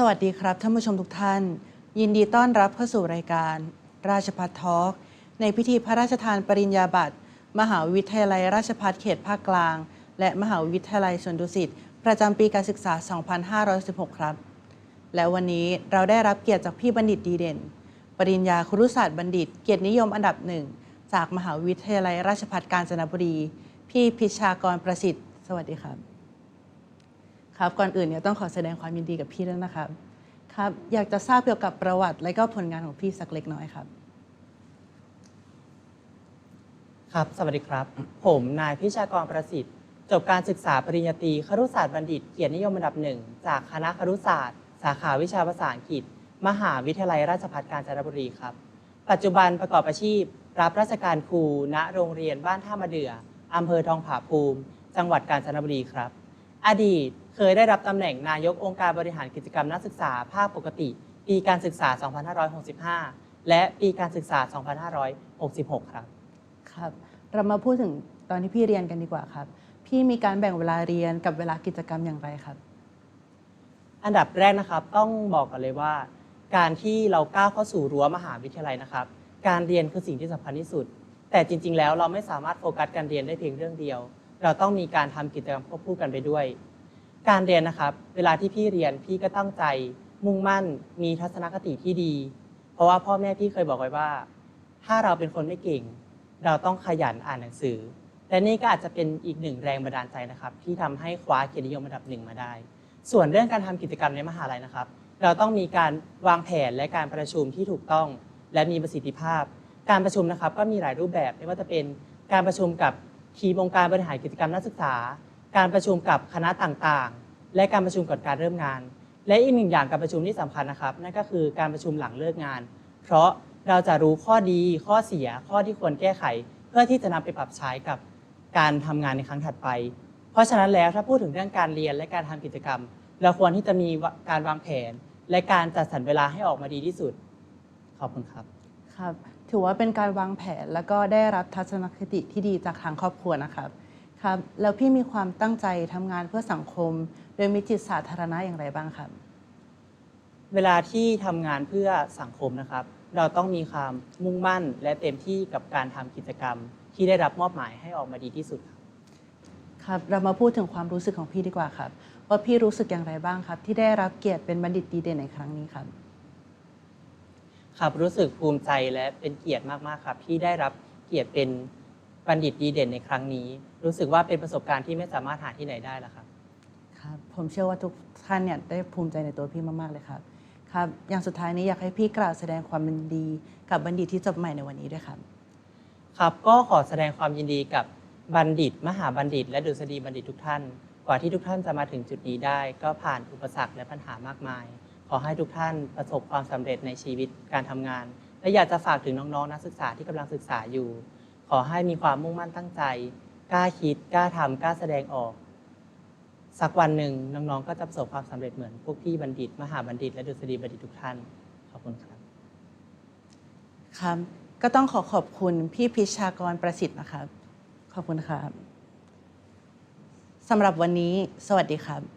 สวัสดีครับท่านผู้ชมทุกท่าน ยินดีต้อนรับเข้าสู่รายการ ราชพัฒทอล์กในพิธีพระราชทานปริญญาบัตร มหาวิทยาลัยราชภัฏเขตภาคกลาง และมหาวิทยาลัยสวนดุสิตประจำปีการศึกษา 2516 ครับ และวันนี้เราได้รับเกียรติจากพี่บัณฑิตดีเด่น ปริญญาครุศาสตร์บัณฑิต เกียรตินิยมอันดับหนึ่งจากมหาวิทยาลัยราชภัฏกาญจนบุรี พี่พิชากรประสิทธิ์ สวัสดีครับ ครับก่อนอื่นเนี่ยต้องขอแสดงความยินดีกับพี่ด้วยนะครับครับ อยากจะทราบเกี่ยวกับประวัติ และก็ผลงานของพี่สักเล็กน้อยครับ ครับ สวัสดีครับ ผมนายพิชากรประสิทธิ์ จบการศึกษาปริญญาตรีครุศาสตร์บัณฑิต เกียรตินิยมอันดับหนึ่งจากคณะครุศาสตร์ สาขาวิชาภาษาอังกฤษ มหาวิทยาลัยราชภัฏกาญจนบุรีครับ ปัจจุบันประกอบอาชีพ รับราชการครูณโรงเรียนบ้านท่ามะเดื่ออำเภอทองผาภูมิ จังหวัดกาญจนบุรีครับ อดีตเคยได้รับตำแหน่งนายกองค์การบริหารกิจกรรมนักศึกษาภาคปกติ ปีการศึกษา 2565 และปีการศึกษา 2566 ครับ ครับ เรามาพูดถึงตอนที่พี่เรียนกันดีกว่าครับ พี่มีการแบ่งเวลาเรียนกับเวลากิจกรรมอย่างไรครับ อันดับแรกนะครับต้องบอกกันเลยว่า การที่เราก้าวเข้าสู่รั้วมหาวิทยาลัยนะครับ การเรียนคือสิ่งที่สำคัญที่สุด แต่จริง ๆ แล้วเราไม่สามารถโฟกัสการเรียนได้เพียงเรื่องเดียว เราต้องมีการทำกิจกรรมควบคู่กันไปด้วย การเรียนนะครับ เวลาที่พี่เรียนพี่ก็ตั้งใจ มุ่งมั่น มีทัศนคติที่ดี เพราะว่าพ่อแม่พี่เคยบอกไว้ว่า ถ้าเราเป็นคนไม่เก่ง เราต้องขยันอ่านหนังสือ และนี่ก็อาจจะเป็นอีกหนึ่งแรงบันดาลใจนะครับ ที่ทำให้คว้าเกียรตินิยมอันดับหนึ่งมาได้ ส่วนเรื่องการทำกิจกรรมในมหาลัยนะครับ เราต้องมีการวางแผนและการประชุมที่ถูกต้อง และมีประสิทธิภาพ การประชุมนะครับก็มีหลายรูปแบบไม่ว่าจะเป็นการประชุมกับ ทีมองค์การบริหารกิจกรรมนักศึกษา การประชุมกับคณะต่างๆ และการประชุมก่อนการเริ่มงาน และอีกหนึ่งอย่างการประชุมที่สำคัญนะครับ นั่นก็คือการประชุมหลังเลิกงาน เพราะเราจะรู้ข้อดีข้อเสียข้อที่ควรแก้ไข เพื่อที่จะนำไปปรับใช้กับการทำงานในครั้งถัดไป เพราะฉะนั้นแล้วถ้าพูดถึงเรื่องการเรียนและการทำกิจกรรม เราควรที่จะมีการวางแผน และการจัดสรรเวลาให้ออกมาดีที่สุด ขอบคุณครับครับ ถือว่าเป็นการวางแผนแล้วก็ได้รับทัศนคติที่ดีจากทางครอบครัวนะครับครับแล้วพี่มีความตั้งใจทำงานเพื่อสังคม โดยมีจิตสาธารณะอย่างไรบ้างครับ เวลาที่ทำงานเพื่อสังคมนะครับ เราต้องมีความมุ่งมั่น และเต็มที่กับการทำกิจกรรม ที่ได้รับมอบหมายให้ออกมาดีที่สุดครับครับเรามาพูดถึงความรู้สึกของพี่ดีกว่าครับ ว่าพี่รู้สึกอย่างไรบ้างครับ ที่ได้รับเกียรติเป็นบัณฑิตดีเด่นในครั้งนี้ครับ ครับรู้สึกภูมิใจและเป็นเกียรติมากๆครับที่ได้รับเกียรติเป็นบัณฑิตดีเด่นในครั้งนี้ รู้สึกว่าเป็นประสบการณ์ที่ไม่สามารถหาที่ไหนได้แล้วครับครับผมเชื่อว่าทุกท่านเนี่ยได้ภูมิใจในตัวพี่มากๆเลยครับครับอย่างสุดท้ายนี้อยากให้พี่กล่าวแสดงความยินดีกับบัณฑิตที่จบใหม่ในวันนี้ด้วยครับ ครับก็ขอแสดงความยินดีกับบัณฑิต มหาบัณฑิต และดุษฎีบัณฑิตทุกท่าน กว่าที่ทุกท่านจะมาถึงจุดนี้ได้ ก็ผ่านอุปสรรคและปัญหามากมาย ขอให้ทุกท่านประสบความสำเร็จในชีวิตการทำงาน และอยากจะฝากถึงน้องๆ นักศึกษาที่กำลังศึกษาอยู่ ขอให้มีความมุ่งมั่นตั้งใจ กล้าคิด กล้าทำกล้าแสดงออก สักวันหนึ่งน้องๆ ก็จะประสบความสำเร็จเหมือนพวกพี่บัณฑิต มหาบัณฑิต และดุษฎีบัณฑิตทุกท่าน ขอบคุณครับครับก็ต้องขอขอบคุณพี่พิชากรประสิทธิ์นะครับ ขอบคุณครับสำหรับวันนี้ สวัสดีครับ